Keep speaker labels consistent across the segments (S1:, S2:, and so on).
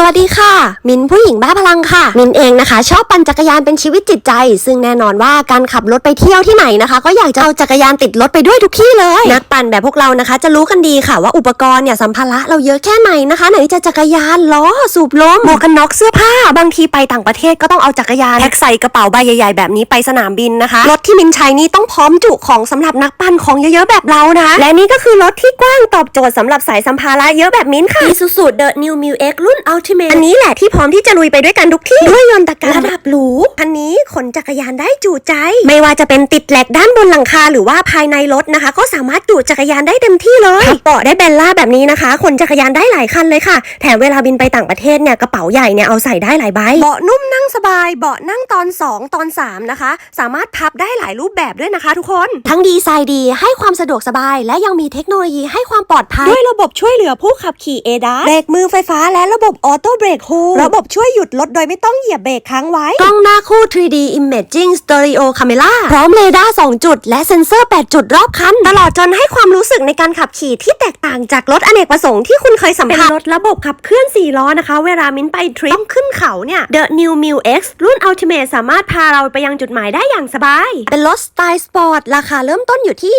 S1: สวัสดีค่ะ มินผู้หญิงบ้าพลังค่ะ มินเองนะคะ ชอบปั่นจักรยานเป็นชีวิตจิตใจ ซึ่งแน่นอนว่าการขับรถไปเที่ยวที่ไหนนะคะ ก็อยากจะเอาจักรยานติดรถไปด้วยทุกที่เลย นักปั่นแบบพวกเรานะคะ จะรู้กันดีค่ะว่าอุปกรณ์เนี่ยสัมภาระเราเยอะแค่ไหนนะคะ ไหนจะจักรยานล้อสูบลมหมวกกันน็อกเสื้อผ้า บางทีไปต่างประเทศก็ต้องเอาจักรยานแพ็คใส่กระเป๋าใบใหญ่ๆแบบนี้ไปสนามบินนะคะรถที่มินใช้นี่ต้องพร้อมจุของสำหรับนักปั่นของเยอะๆแบบเรานะคะและนี่ก็คือรถที่กว้างตอบโจทย์สำหรับสายสัมภาระเยอะแบบมินค่ะ Isuzu The New m u X รุ่น Ultimate อันนี้แหละที่พร้อมที่จะลุยไปด้วยกันทุกที่ด้วยยนตการระดับหรูอันนี้ขนจักรยานได้จุใจ ไม่ว่าจะเป็นติดแหลกด้านบนหลังคาหรือว่าภายในรถนะคะ ก็สามารถจุจักรยานได้เต็มที่เลยพับเบาะได้แบนล่าแบบนี้นะคะ ขนจักรยานได้หลายคันเลยค่ะ แถมเวลาบินไปต่างประเทศเนี่ยกระเป๋าใหญ่เนี่ยเอาใส่ได้หลายใบเบาะนุ่มนั่งสบายเบาะนั่งตอน 2 ตอน 3 นะคะ สามารถพับได้หลายรูปแบบด้วยนะคะ ทุกคน ทั้งดีไซน์ดีให้ความสะดวกสบาย และยังมีเทคโนโลยีให้ความปลอดภัยด้วยระบบช่วยเหลือผู้ขับขี่ ADAS เบรกมือไฟฟ้าและระบบออโต้เบรกฮูระบบช่วยหยุดรถโดยไม่ต้องเหยียบเบรกค้างไว้ กล้องหน้าคู่ 3D Imaging Stereo Camera พร้อมเรดาร์2จุด และเซ็นเซอร์ 8 จุดรอบคัน ตลอดจนให้ความรู้สึกในการขับขี่ที่แตกต่างจากรถอเนกประสงค์ที่คุณเคยสัมผัสเป็นรถระบบขับเคลื่อน 4 ล้อนะคะ เวลามิ้นไปทริปต้องขึ้นเขาเนี่ย The New m u X รุ่น Ultimate สามารถพาเราไปยังจุดหมายได้อย่างสบาย เป็นรถสไตล์สปอร์ตราคาเริ่มต้นอยู่ที่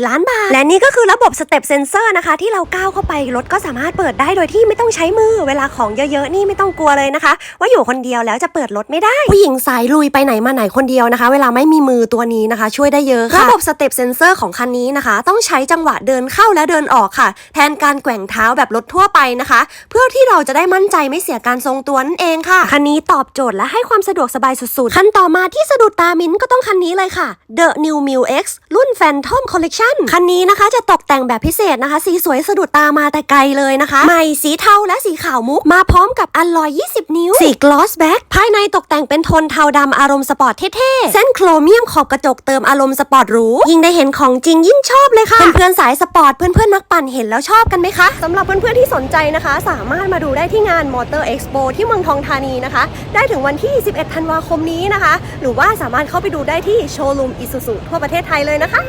S1: 1.174 ล้านบาท และนี่ก็คือระบบสเต็ปเซนเซอร์นะคะที่เราก้าวเข้าไปรถก็สามารถเปิดได้โดยที่ไม่ต้องใช้มือเวลาของเยอะๆนี่ไม่ต้องกลัวเลยนะคะ ว่าอยู่คนเดียวแล้วจะเปิดรถไม่ได้ ผู้หญิงสายลุยไปไหนมาไหนคนเดียวนะคะ เวลาไม่มีมือตัวนี้นะคะ ช่วยได้เยอะค่ะระบบสเต็ปเซนเซอร์ของคันนี้นะคะ ต้องใช้จังหวะเดินเข้าและเดินออกค่ะ แทนการแกว่งเท้าแบบรถทั่วไปนะคะ เพื่อที่เราจะได้มั่นใจไม่เสียการทรงตัวนั่นเองค่ะคันนี้ตอบโจทย์และให้ความสะดวกสบายสุดๆคันต่อมาที่สะดุดตามิ้นก็ต้องคันนี้เลยค่ะ The New m u X รุ่น Phantom Collection คันนี้นะคะจะตกแต่งแบบพิเศษนะคะ สีสวยสะดุดตามาแต่ไกลเลยนะคะใหม่สีเทาและสีขาวมุก มาพร้อมกับอัลลอย 20 นิ้ว สี gloss back ภายในตกแต่งเป็นโทนเทาดำอารมณ์สปอร์ตเท่ๆ เส้นโครเมียมขอบกระจกเติมอารมณ์สปอร์ตหรู ยิ่งได้เห็นของจริงยิ่งชอบเลยค่ะ เพื่อนๆสายสปอร์ตเพื่อนๆนักปั่นเห็นแล้วชอบกันไหมคะสำหรับเพื่อนๆที่สนใจนะคะ สามารถมาดูได้ที่งาน Motor Expo ที่เมืองทองธานีนะคะ ได้ถึงวันที่ 11 ธันวาคมนี้นะคะ หรือว่าสามารถเข้าไปดูได้ที่โชว์รูม Isuzu ทั่วประเทศไทยเลยนะคะ